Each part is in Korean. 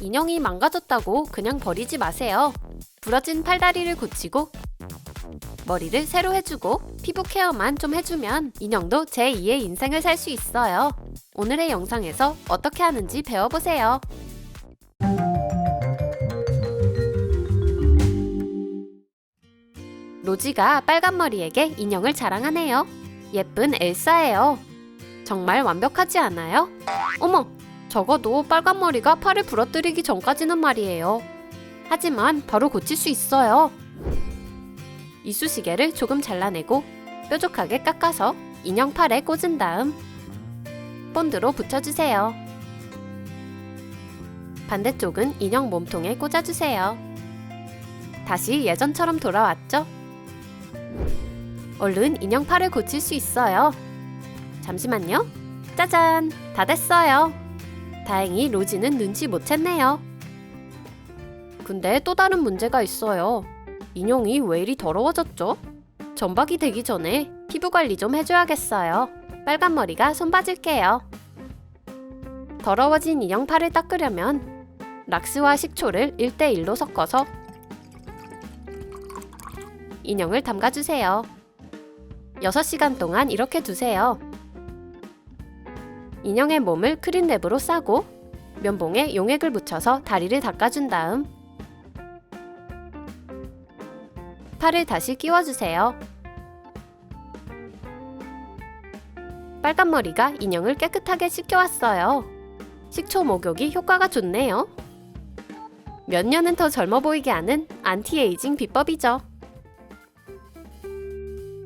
인형이 망가졌다고 그냥 버리지 마세요. 부러진 팔다리를 고치고 머리를 새로 해주고 피부 케어만 좀 해주면 인형도 제2의 인생을 살 수 있어요. 오늘의 영상에서 어떻게 하는지 배워보세요. 로지가 빨간 머리에게 인형을 자랑하네요. 예쁜 엘사예요. 정말 완벽하지 않아요? 어머, 적어도 빨간 머리가 팔을 부러뜨리기 전까지는 말이에요. 하지만 바로 고칠 수 있어요. 이쑤시개를 조금 잘라내고 뾰족하게 깎아서 인형 팔에 꽂은 다음 본드로 붙여주세요. 반대쪽은 인형 몸통에 꽂아주세요. 다시 예전처럼 돌아왔죠? 얼른 인형 팔을 고칠 수 있어요. 잠시만요. 짜잔! 다 됐어요. 다행히 로지는 눈치 못 챘네요. 근데 또 다른 문제가 있어요. 인형이 왜 이리 더러워졌죠? 점박이 되기 전에 피부 관리 좀 해줘야겠어요. 빨간 머리가 손봐줄게요. 더러워진 인형 팔을 닦으려면 락스와 식초를 1대1로 섞어서 인형을 담가주세요. 6시간 동안 이렇게 두세요. 인형의 몸을 크림랩으로 싸고 면봉에 용액을 묻혀서 다리를 닦아준 다음 팔을 다시 끼워주세요. 빨간 머리가 인형을 깨끗하게 씻겨왔어요. 식초 목욕이 효과가 좋네요. 몇 년은 더 젊어 보이게 하는 안티에이징 비법이죠.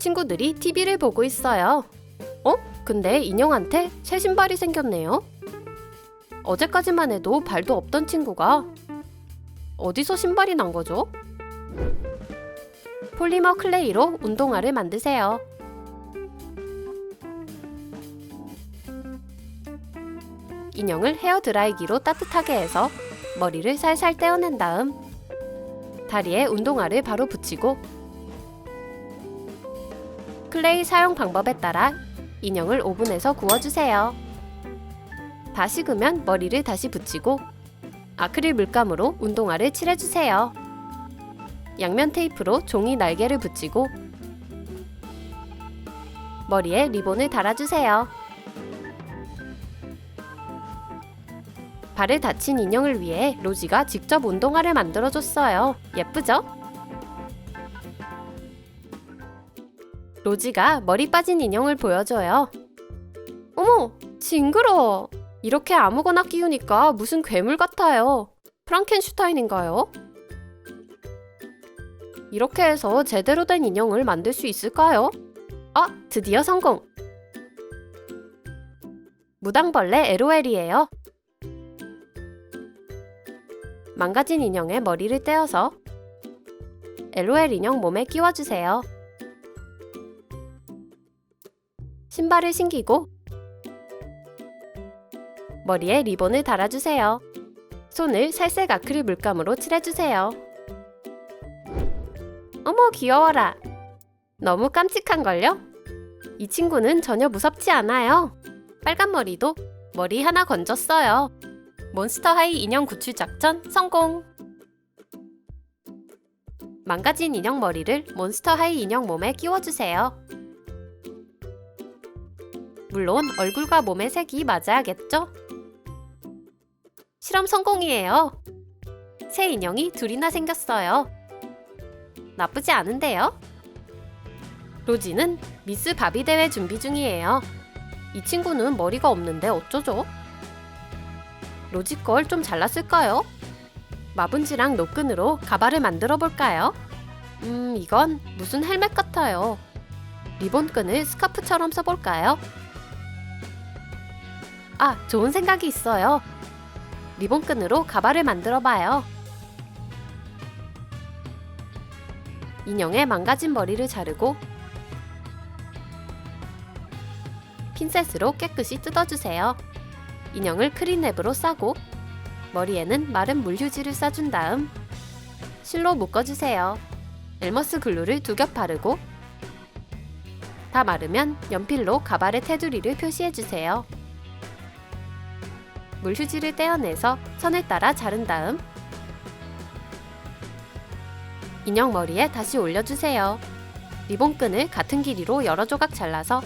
친구들이 TV를 보고 있어요. 어? 근데 인형한테 새 신발이 생겼네요. 어제까지만 해도 발도 없던 친구가 어디서 신발이 난 거죠? 폴리머 클레이로 운동화를 만드세요. 인형을 헤어 드라이기로 따뜻하게 해서 머리를 살살 떼어낸 다음 다리에 운동화를 바로 붙이고 클레이 사용 방법에 따라 인형을 오븐에서 구워주세요. 다 식으면 머리를 다시 붙이고 아크릴 물감으로 운동화를 칠해주세요. 양면 테이프로 종이 날개를 붙이고 머리에 리본을 달아주세요. 발을 다친 인형을 위해 로지가 직접 운동화를 만들어줬어요. 예쁘죠? 로지가 머리 빠진 인형을 보여줘요. 어머, 징그러워. 이렇게 아무거나 끼우니까 무슨 괴물 같아요. 프랑켄슈타인인가요? 이렇게 해서 제대로 된 인형을 만들 수 있을까요? 아, 드디어 성공! 무당벌레 LOL이에요. 망가진 인형의 머리를 떼어서 LOL 인형 몸에 끼워주세요. 신발을 신기고 머리에 리본을 달아주세요. 손을 살색 아크릴 물감으로 칠해주세요. 어머 귀여워라. 너무 깜찍한걸요? 이 친구는 전혀 무섭지 않아요. 빨간 머리도 머리 하나 건졌어요. 몬스터 하이 인형 구출 작전 성공! 망가진 인형 머리를 몬스터 하이 인형 몸에 끼워주세요. 물론 얼굴과 몸의 색이 맞아야겠죠? 실험 성공이에요. 새 인형이 둘이나 생겼어요. 나쁘지 않은데요? 로지는 미스 바비 대회 준비 중이에요. 이 친구는 머리가 없는데 어쩌죠? 로지 걸 좀 잘랐을까요? 마분지랑 노끈으로 가발을 만들어 볼까요? 음, 이건 무슨 헬멧 같아요. 리본끈을 스카프처럼 써볼까요? 아, 좋은 생각이 있어요. 리본끈으로 가발을 만들어 봐요. 인형의 망가진 머리를 자르고 핀셋으로 깨끗이 뜯어주세요. 인형을 크린랩으로 싸고 머리에는 마른 물휴지를 싸준 다음 실로 묶어주세요. 엘머스 글루를 두 겹 바르고 다 마르면 연필로 가발의 테두리를 표시해주세요. 물휴지를 떼어내서 선을 따라 자른 다음 인형 머리에 다시 올려주세요. 리본끈을 같은 길이로 여러 조각 잘라서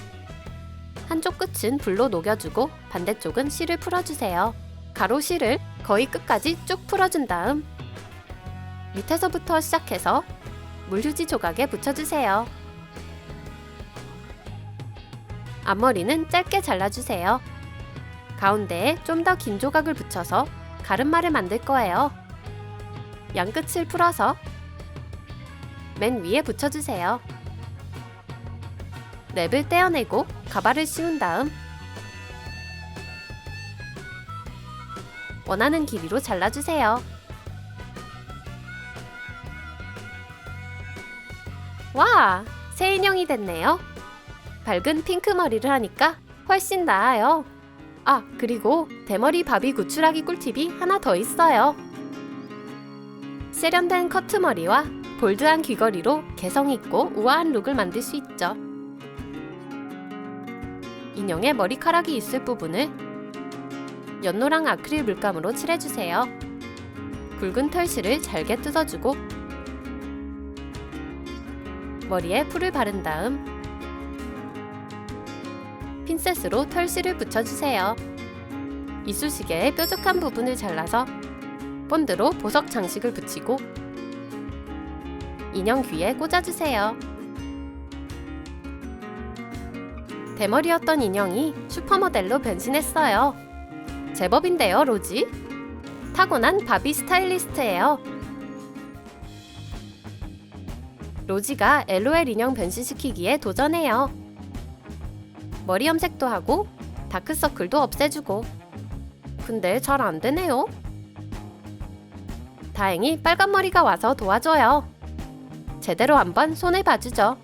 한쪽 끝은 불로 녹여주고 반대쪽은 실을 풀어주세요. 가로 실을 거의 끝까지 쭉 풀어준 다음 밑에서부터 시작해서 물휴지 조각에 붙여주세요. 앞머리는 짧게 잘라주세요. 가운데에 좀 더 긴 조각을 붙여서 가르마를 만들 거예요. 양끝을 풀어서 맨 위에 붙여주세요. 랩을 떼어내고 가발을 씌운 다음 원하는 길이로 잘라주세요. 와! 새 인형이 됐네요. 밝은 핑크 머리를 하니까 훨씬 나아요. 아, 그리고 대머리 바비 구출하기 꿀팁이 하나 더 있어요. 세련된 커트머리와 볼드한 귀걸이로 개성있고 우아한 룩을 만들 수 있죠. 인형에 머리카락이 있을 부분을 연노랑 아크릴 물감으로 칠해주세요. 굵은 털실을 잘게 뜯어주고 머리에 풀을 바른 다음 핀셋으로 털실을 붙여주세요. 이쑤시개의 뾰족한 부분을 잘라서 본드로 보석 장식을 붙이고 인형 귀에 꽂아주세요. 대머리였던 인형이 슈퍼모델로 변신했어요. 제법인데요, 로지? 타고난 바비 스타일리스트예요. 로지가 LOL 인형 변신시키기에 도전해요. 머리 염색도 하고 다크서클도 없애주고 근데 잘 안 되네요. 다행히 빨간 머리가 와서 도와줘요. 제대로 한번 손을 봐주죠.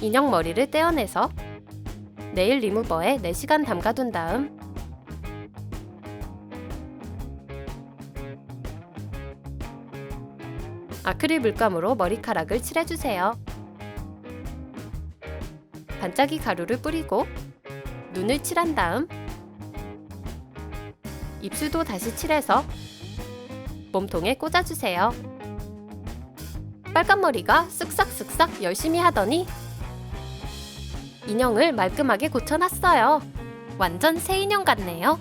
인형 머리를 떼어내서 네일 리무버에 4시간 담가둔 다음 아크릴 물감으로 머리카락을 칠해주세요. 반짝이 가루를 뿌리고 눈을 칠한 다음 입술도 다시 칠해서 몸통에 꽂아주세요. 빨간 머리가 쓱싹쓱싹 열심히 하더니 인형을 말끔하게 고쳐놨어요. 완전 새 인형 같네요.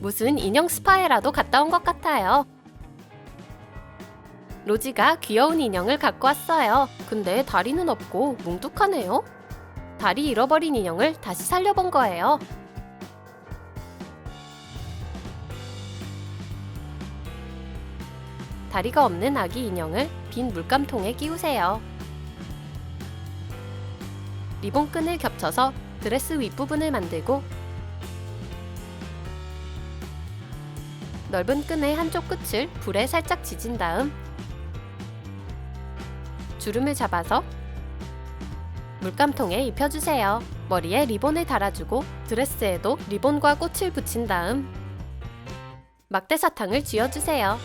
무슨 인형 스파에라도 갔다 온 것 같아요. 로지가 귀여운 인형을 갖고 왔어요. 근데 다리는 없고 뭉툭하네요. 다리 잃어버린 인형을 다시 살려본 거예요. 다리가 없는 아기 인형을 빈 물감통에 끼우세요. 리본끈을 겹쳐서 드레스 윗부분을 만들고 넓은 끈의 한쪽 끝을 불에 살짝 지진 다음 주름을 잡아서 물감통에 입혀주세요. 머리에 리본을 달아주고 드레스에도 리본과 꽃을 붙인 다음 막대 사탕을 쥐어주세요.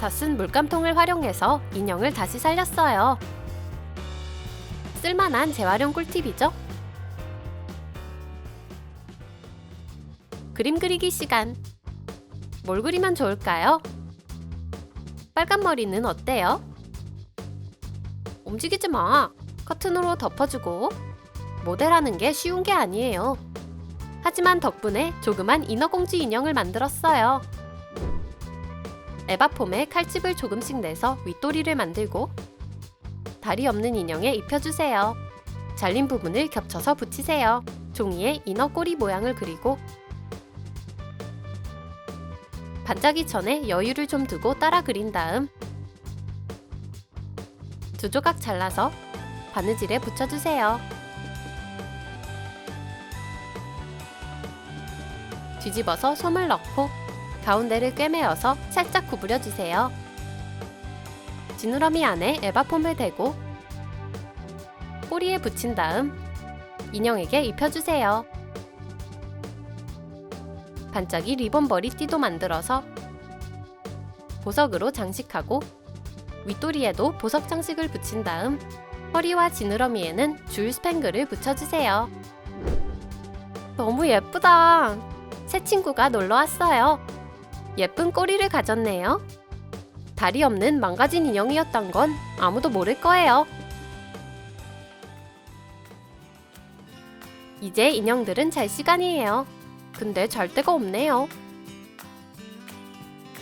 다 쓴 물감통을 활용해서 인형을 다시 살렸어요. 쓸만한 재활용 꿀팁이죠? 그림 그리기 시간. 뭘 그리면 좋을까요? 빨간 머리는 어때요? 움직이지 마. 커튼으로 덮어주고. 모델하는 게 쉬운 게 아니에요. 하지만 덕분에 조그만 인어공주 인형을 만들었어요. 에바폼에 칼집을 조금씩 내서 윗도리를 만들고 다리 없는 인형에 입혀주세요. 잘린 부분을 겹쳐서 붙이세요. 종이에 인어 꼬리 모양을 그리고 반짝이 천에 여유를 좀 두고 따라 그린 다음 두 조각 잘라서 바느질에 붙여주세요. 뒤집어서 솜을 넣고 가운데를 꿰매어서 살짝 구부려 주세요. 지느러미 안에 에바폼을 대고 꼬리에 붙인 다음 인형에게 입혀주세요. 반짝이 리본 머리띠도 만들어서 보석으로 장식하고 윗도리에도 보석 장식을 붙인 다음 허리와 지느러미에는 줄 스팽글을 붙여주세요. 너무 예쁘다. 새 친구가 놀러 왔어요. 예쁜 꼬리를 가졌네요. 다리 없는 망가진 인형이었던 건 아무도 모를 거예요. 이제 인형들은 잘 시간이에요. 근데 잘 데가 없네요.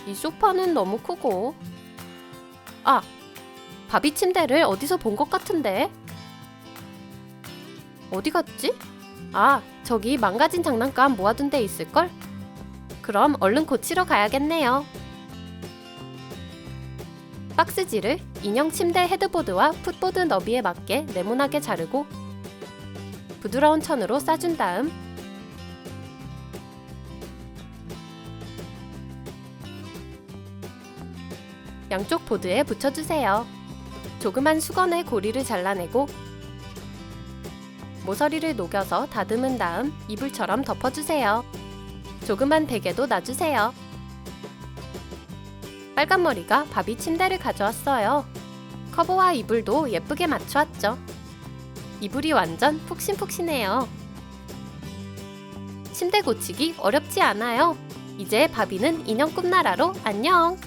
이 소파는 너무 크고. 아, 바비 침대를 어디서 본 것 같은데? 어디 갔지? 아, 저기 망가진 장난감 모아둔 데 있을걸? 그럼 얼른 고치러 가야겠네요. 박스지를 인형 침대 헤드보드와 풋보드 너비에 맞게 네모나게 자르고 부드러운 천으로 싸준 다음 양쪽 보드에 붙여주세요. 조그만 수건에 고리를 잘라내고 모서리를 녹여서 다듬은 다음 이불처럼 덮어주세요. 조그만 베개도 놔주세요. 빨간 머리가 바비 침대를 가져왔어요. 커버와 이불도 예쁘게 맞춰왔죠. 이불이 완전 푹신푹신해요. 침대 고치기 어렵지 않아요. 이제 바비는 인형 꿈나라로 안녕!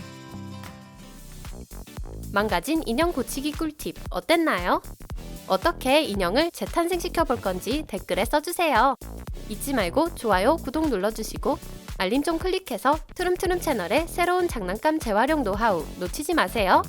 망가진 인형 고치기 꿀팁 어땠나요? 어떻게 인형을 재탄생시켜 볼 건지 댓글에 써주세요. 잊지 말고 좋아요, 구독 눌러주시고 알림종 클릭해서 트름트름 채널의 새로운 장난감 재활용 노하우 놓치지 마세요.